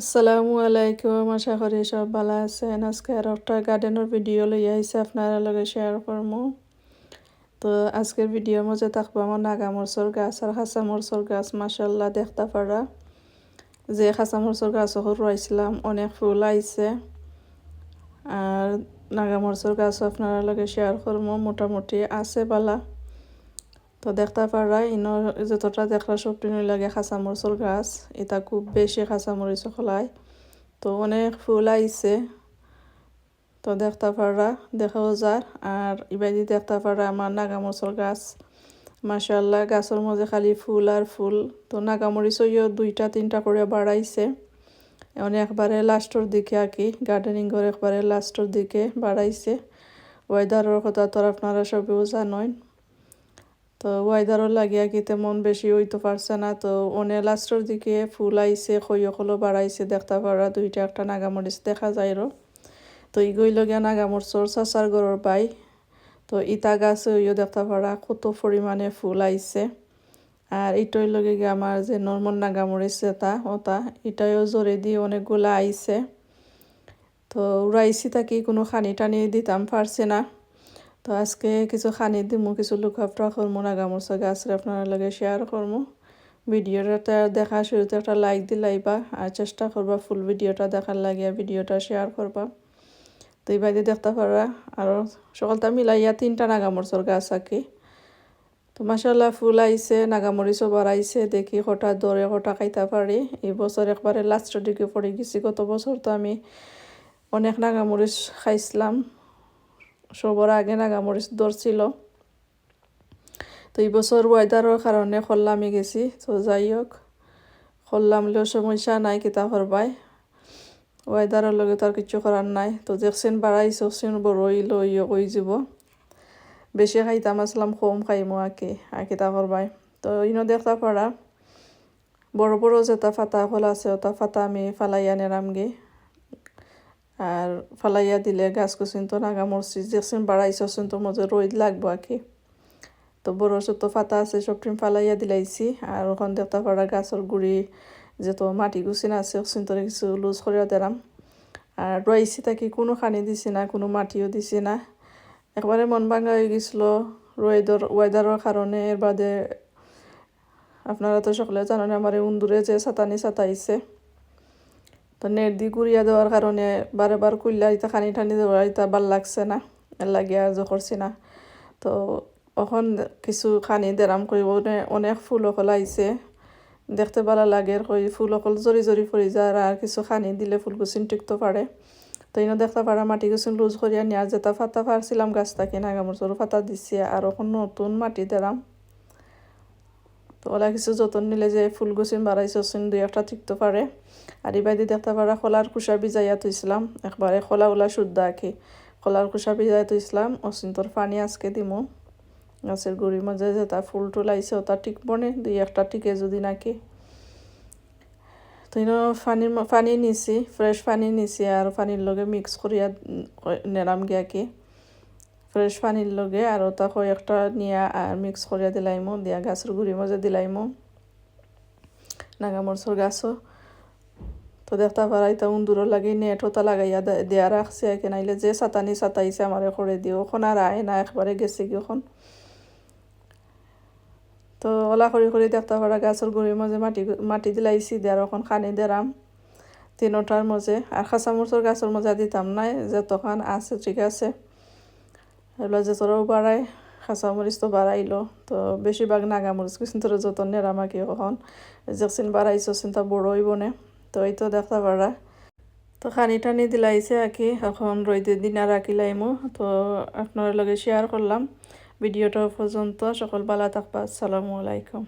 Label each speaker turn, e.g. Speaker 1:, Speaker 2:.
Speaker 1: আসসালামু আলাইকুম, আশা করি সব ভালো আছেন। আজকে আর একটা গার্ডেনের ভিডিও লইয়া আইসে, আপনারা লগে শেয়ার করব তো আজকের ভিডিওর মধ্যে থাকব আমার নাগা মরচর গাছ আর হাসা মরচর গাছ মাসাল্লাহ দেখতে পারা। যে হাসা মরচর গাছ রয়েছিলাম অনেক ফুল আইছে। আর নাগা মরচর গাছ আপনারা লগে শেয়ার করব মোটামুটি আছে বালা। তো দেখতে পারা ইনোর যতটা দেখলা সবটি লাগে মরচর গাছ এটা খুব বেশি মরিচ খোলায় তো অনেক ফুল আইছে তো দেখতে পারা দেখাও যার আর ইবাদি দেখতে পারা আমার নাগামরিচর গাছ মাসাল্লাহ গাছের মধ্যে খালি ফুল আর ফুল। তো নাগামরিচও দুইটা, তিনটা করে বাড়াইছে এখন একবারে লাস্টর দিকে আর কি গার্ডেনিং করে একবারে লাস্টর দিকে বাড়াইছে ওয়েদারের কথা তো আপনারা সবেও জানেন তো ওয়েদারও লাগিয়া কি তেমন বেশি হইতে পারছে না। তো অনে লাস্টের দিকে ফুল আইছে খইয়কলো বাড়াইছে, দেখতে পারা দুইটা একটা নাগামরিচ দেখা যায় র তো ইগই লগিয়া নাগামরিচর চাচার গড়ের বাই। তো ইটা গাছে ওইও দেখতে পারা কত পরিমাণে ফুল আইছে। আর এটাই লগে গিয়ে আমার যে নর্মাল নাগামরিচ এটা, ওটা এটাও জোরে দিয়ে অনেকগুলা আইছে। তো উড়াইছি তাকে কোনো খানি টানি দিতাম, পারছে না। তো আজকে কিছু খানি দিমু, কিছু লুকাফটা করমু নাগামরচা গাছের আপনার লাগে শেয়ার করমু। ভিডিওটা দেখা শুরুতে একটা লাইক দিলাইবা আর চেষ্টা করবা ফুল ভিডিওটা দেখার লাগিয়া ভিডিওটা শেয়ার করবা। তো এই বাইরে দেখতে পারা আর সকালটা মিলাইয়া তিনটা নাগামরচর গাছ আঁকি। তো মাসাল্লাহ ফুল আইছে, নাগামরিচও বাড়াইছে দেখি হঠাৎ দরে হঠাৎ খাইতে পারি। এই বছর একবারে লাস্টের দিকে পড়ে গেছি, গত বছর তো আমি অনেক নাগামরিচ খাইছিলাম। সবর আগে নাগামরিচ ধরছিল। তো এই বছর ওয়েদারের কারণে খল্লামে গেছি, তো যাই হোক খল্লামলেও সমস্যা নাই কিতা করবাই ওয়েদারের লগে তো আর কিছু করার নাই। তো দেখছেন বাড়াই চকছেন বড়ই লই কই যাব। বেশি খাইতাম আসলাম কম খাইমো আঁকে আর কিতা করবাই তো ইনো দেখতে পারা বড় বড় যেটা ফাতা ফল আছে, ওটা ফাতা আমি ফালাইয়া নেরামগে আর ফালাইয়া দিলে গাছ কুচিন তো নাগা মরছি দেখছেন বাড়াইছছেন তো মজা রোদ লাগবো আর কি তো বড় ছোট ফাতা আছে, সব টিম ফালাইয়া দিলাইছি, আর ওখান দেখতে পারা গাছের গুড়ি যে তো মাটি গুছিন আছে ওখান তোরে কিছু লুজ করিয়া দিলাম। আর রয়েছি তাকে কোনো খানি দিছি না, কোনো মাটিও দিছি না। একবারে মন ভাঙা হয়ে গেছিল ওয়েদার ওয়েদারের কারণে। এর বাদে আপনারা তো সকলে জানেন, আমার উন্দুরে যে ছাতানি ছাতাইছে। তো নেট দিয়ে গুড়িয়া দেওয়ার কারণে বারে বার কুইল্লা ইতা খানি টানি দেওয়া ইতা ভালো লাগছে না লাগিয়া আর করছি না। তো এখন কিছু খানি দেরাম করিব অনেক ফুল অকল আইছে, দেখতে ভালো লাগে কই, ফুল অকল জরি জরি পড়ি যায় আর কিছু খানি দিলে ফুল গুছিন টিকতে পারে তো ইনো দেখতে পারা মাটি গুছিন লুজ করিয়া নিয়ে যেটা ফাতা পারছিলাম গাছটাকে নাগামরচর ফাতা দিছে, আর এখন নতুন মাটি দেরাম। তো কিছু যতন নিলে যে ফুল গুছিন বাড়াইছছিন দুই একটা টিকতে পারে আর ইবাদি দেখতে পারা খোলার কুসা ভিজাইয়া তুইছিলাম একবারে খোলা ওলা শুদ্ধ আঁকি খোলার কুসা ভিজাই তুইছিলাম অচিন্তর পানি আজকে দিমু। গাছের গুড়ির মধ্যে যে তা ফুল টুল আইছে ওটা টিকব নে দুই একটা টিকে যদি নাকি। তো পানির পানি নিছি ফ্রেশ পানি নিছি আর পানির লগে মিক্স করিয়া নেরাম গিয়া কি ফ্রেশ পানির লগে আর ওটা কয়েকটা নিয়ে আর মিক্স করিয়া দিলাইমো, দিয়া গাছের গুড়ির মধ্যে দিলাইমো। নাগামরচর গাছও। তো দেখতে পারা এটা উন্দুরও লাগে নেট ওটা লাগাইয়া দেয়া রাখছে একে, নাইলে যে সাতানি সাতাইছে আমার করে দিও। ওখন আর আয় না একবারে গেছে কি ওখন তো ওলা করি করে দেখতে পারা গাছের গুড়ির মাঝে মাটি মাটি দিলাইছি দেয়ার ওখন খানি দেরাম তিনোটার মাঝে আর খাঁচামরচর গাছের মজা দিতাম নাই যে তখন আছে, ঠিক আছে। তোরাও বাড়ায় মরিচ তো বাড়াইলো, তো বেশিরভাগ নাগামরিচ কিছু তোর যতন নেরামাকি কখন। যেসিন বাড়াইছো চিন্তা বড় হইব না, তো এই তো দেখতে পারা তো খানি টানি দিলাইছে আঁকি এখন রইতে দিন আর আঁকিলাইমো তো আপনার লগে শেয়ার করলাম। ভিডিওটা পর্যন্ত, সকল বালা থাকবা, আসসালামু আলাইকুম।